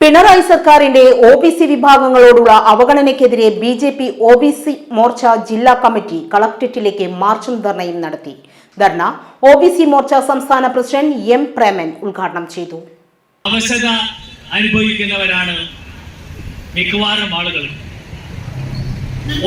പിണറായി സർക്കാരിന്റെ O B C വിഭാഗങ്ങളോടുള്ള അവഗണനയ്ക്കെതിരെ B J P O B C Morcha ജില്ലാ committee കളക്ടറേറ്റിലേക്ക് മാർച്ചും ധർണയും നടത്തി. Dharna O B C Morcha സംസ്ഥാന പ്രസിഡന്റ് എം പ്രേമൻ ഉദ്ഘാടനം ചെയ്തു. അവശത അനുഭവിക്കുന്നവരാണ് മിക്കവാറും ആളുകൾ.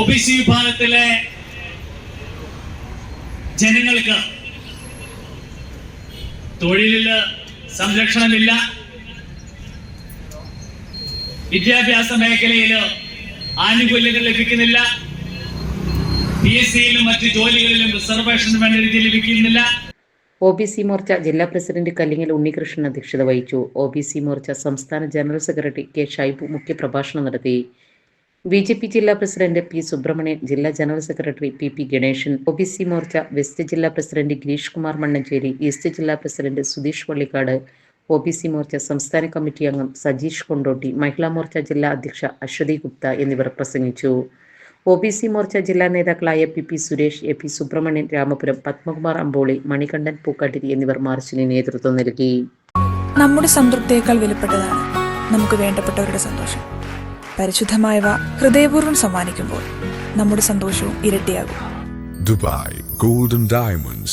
ഒ ബി സി വിഭാഗത്തിലെ ജനങ്ങൾക്ക് തൊഴിലിൽ സംരക്ഷണമില്ല. വിദ്യാഭ്യാസ മേഖലയിൽ ആനുകൂല്യങ്ങൾ ലഭിക്കുന്നില്ല. പി എസ് സിയിലും മറ്റ് ജോലികളിലും റിസർവേഷൻ വേണ്ട രീതിയിൽ ലഭിക്കുന്നില്ല. ഒ ബി സി മോർച്ച ജില്ലാ പ്രസിഡന്റ് കല്ലിങ്ങൽ ഉണ്ണികൃഷ്ണൻ അധ്യക്ഷത വഹിച്ചു. ഒ ബി സി മോർച്ച സംസ്ഥാന ജനറൽ സെക്രട്ടറി കെ ഷൈബു മുഖ്യപ്രഭാഷണം നടത്തി. ബി ജെ പി ജില്ലാ പ്രസിഡന്റ് പി സുബ്രഹ്മണ്യൻ ജില്ലാ general secretary P P Ganesan O B C Morcha west ജില്ലാ പ്രസിഡന്റ് ഗിരീഷ് കുമാർ മണ്ണഞ്ചേരി ഈസ്റ്റ് ജില്ലാ president Sudheesh Vallikkad O B C Morcha സംസ്ഥാന കമ്മിറ്റി അംഗം സജീഷ് കൊണ്ടോട്ടി മഹിളാ മോർച്ച ജില്ലാ അധ്യക്ഷ അശ്വതി ഗുപ്ത എന്നിവർ പ്രസംഗിച്ചു. ഒ ബി സി മോർച്ച ജില്ലാ നേതാക്കളായ P P Suresh A P Subrahmanyan Ramapuram Padmakumar Ampoli Manikandan Pookkattiri എന്നിവർ മാർച്ചിന് നേതൃത്വം നൽകി. നമ്മുടെ സംതൃപ്തിയേക്കാൾ വിലപ്പെട്ടതാണ് നമുക്ക് വേണ്ടപ്പെട്ടവരുടെ സന്തോഷം. പരിശുദ്ധമായവ ഹൃദയപൂർവം സമ്മാനിക്കുമ്പോൾ നമ്മുടെ സന്തോഷവും ഇരട്ടിയാകും. Dubai golden Diamonds,